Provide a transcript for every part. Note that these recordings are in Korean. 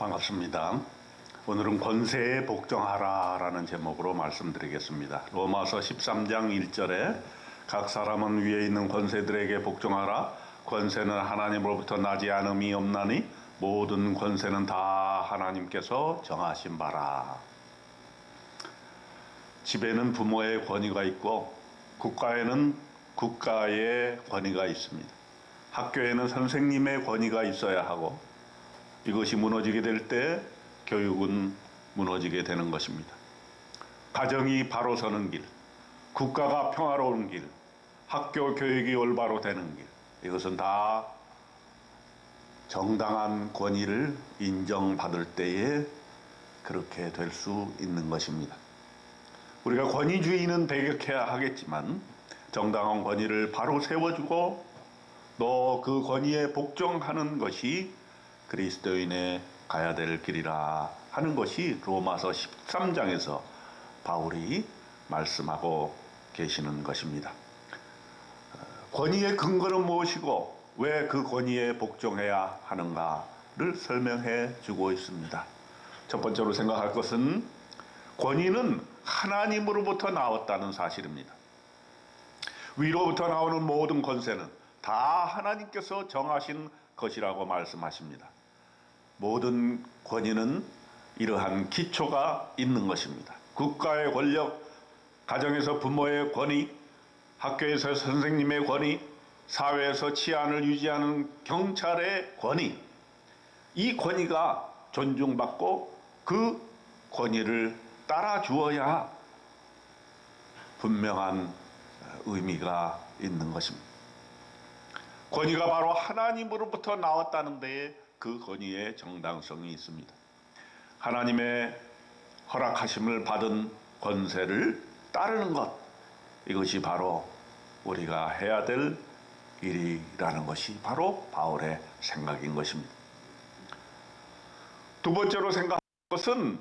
반갑습니다. 오늘은 권세에 복종하라라는 제목으로 말씀드리겠습니다. 로마서 13장 1절에 각 사람은 위에 있는 권세들에게 복종하라. 권세는 하나님으로부터 나지 않음이 없나니 모든 권세는 다 하나님께서 정하신 바라. 집에는 부모의 권위가 있고 국가에는 국가의 권위가 있습니다. 학교에는 선생님의 권위가 있어야 하고 이것이 무너지게 될 때 교육은 무너지게 되는 것입니다. 가정이 바로 서는 길, 국가가 평화로운 길, 학교 교육이 올바로 되는 길, 이것은 다 정당한 권위를 인정받을 때에 그렇게 될 수 있는 것입니다. 우리가 권위주의는 배격해야 하겠지만 정당한 권위를 바로 세워주고 또그 권위에 복종하는 것이 그리스도인의 가야 될 길이라 하는 것이 로마서 13장에서 바울이 말씀하고 계시는 것입니다. 권위의 근거는 무엇이고 왜 그 권위에 복종해야 하는가를 설명해 주고 있습니다. 첫 번째로 생각할 것은 권위는 하나님으로부터 나왔다는 사실입니다. 위로부터 나오는 모든 권세는 다 하나님께서 정하신 것이라고 말씀하십니다. 모든 권위는 이러한 기초가 있는 것입니다. 국가의 권력, 가정에서 부모의 권위, 학교에서 선생님의 권위, 사회에서 치안을 유지하는 경찰의 권위, 이 권위가 존중받고 그 권위를 따라 주어야 분명한 의미가 있는 것입니다. 권위가 바로 하나님으로부터 나왔다는 데에 그 권위의 정당성이 있습니다. 하나님의 허락하심을 받은 권세를 따르는 것, 이것이 바로 우리가 해야 될 일이라는 것이 바로 바울의 생각인 것입니다. 두 번째로 생각할 것은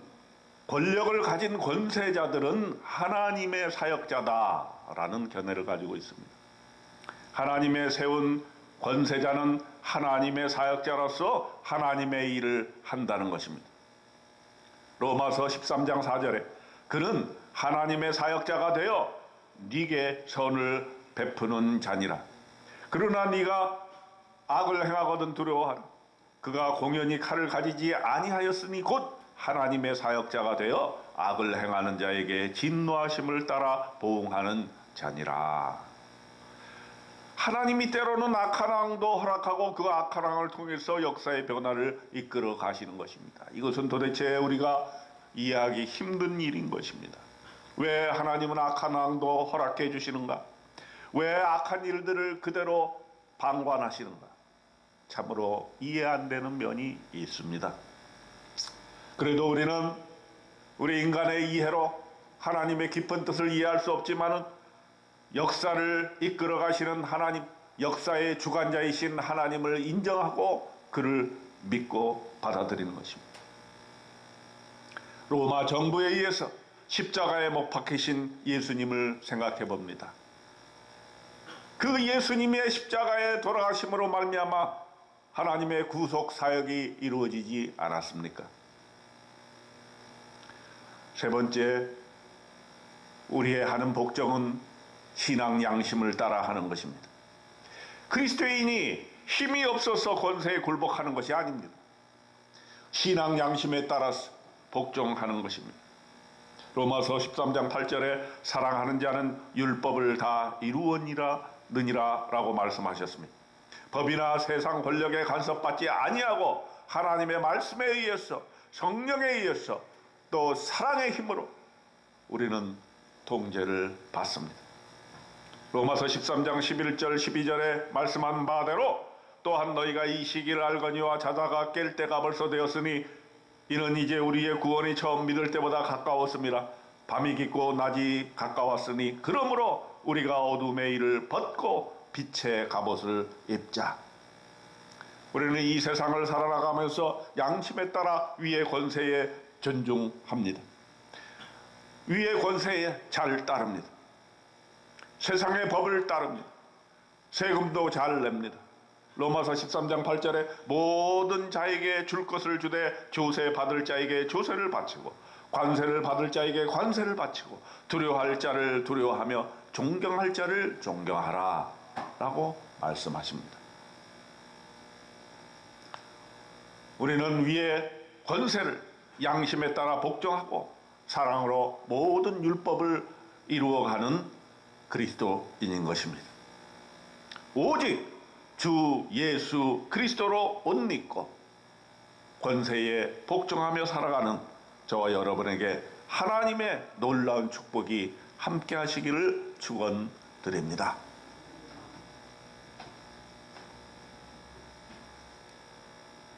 권력을 가진 권세자들은 하나님의 사역자다라는 견해를 가지고 있습니다. 하나님의 세운 권세자는 하나님의 사역자로서 하나님의 일을 한다는 것입니다. 로마서 13장 4절에 그는 하나님의 사역자가 되어 네게 선을 베푸는 자니라. 그러나 네가 악을 행하거든 두려워하라. 그가 공연히 칼을 가지지 아니하였으니 곧 하나님의 사역자가 되어 악을 행하는 자에게 진노하심을 따라 보응하는 자니라. 하나님이 때로는 악한 왕도 허락하고 그 악한 왕을 통해서 역사의 변화를 이끌어 가시는 것입니다. 이것은 도대체 우리가 이해하기 힘든 일인 것입니다. 왜 하나님은 악한 왕도 허락해 주시는가? 왜 악한 일들을 그대로 방관하시는가? 참으로 이해 안 되는 면이 있습니다. 그래도 우리는 우리 인간의 이해로 하나님의 깊은 뜻을 이해할 수 없지만은 역사를 이끌어 가시는 하나님, 역사의 주관자이신 하나님을 인정하고 그를 믿고 받아들이는 것입니다. 로마 정부에 의해서 십자가에 못 박히신 예수님을 생각해 봅니다. 그 예수님의 십자가에 돌아가심으로 말미암아 하나님의 구속 사역이 이루어지지 않았습니까? 세 번째, 우리의 하는 복종은 신앙 양심을 따라 하는 것입니다. 그리스도인이 힘이 없어서 권세에 굴복하는 것이 아닙니다. 신앙 양심에 따라서 복종하는 것입니다. 로마서 13장 8절에 사랑하는 자는 율법을 다 이루었니라 느니라라고 말씀하셨습니다. 법이나 세상 권력에 간섭받지 아니하고 하나님의 말씀에 의해서 성령에 의해서 또 사랑의 힘으로 우리는 통제를 받습니다. 로마서 13장 11절 12절에 말씀한 바대로 또한 너희가 이 시기를 알거니와 자다가 깰 때가 벌써 되었으니 이는 이제 우리의 구원이 처음 믿을 때보다 가까웠습니다. 밤이 깊고 낮이 가까웠으니 그러므로 우리가 어둠의 일을 벗고 빛의 갑옷을 입자. 우리는 이 세상을 살아나가면서 양심에 따라 위의 권세에 존중합니다. 위의 권세에 잘 따릅니다. 세상의 법을 따릅니다. 세금도 잘 냅니다. 로마서 13장 8절에 모든 자에게 줄 것을 주되 조세 받을 자에게 조세를 바치고 관세를 받을 자에게 관세를 바치고 두려워할 자를 두려워하며 존경할 자를 존경하라 라고 말씀하십니다. 우리는 위에 권세를 양심에 따라 복종하고 사랑으로 모든 율법을 이루어가는 그리스도인인 것입니다. 오직 주 예수 그리스도로 옷 입고 권세에 복종하며 살아가는 저와 여러분에게 하나님의 놀라운 축복이 함께 하시기를 축원드립니다.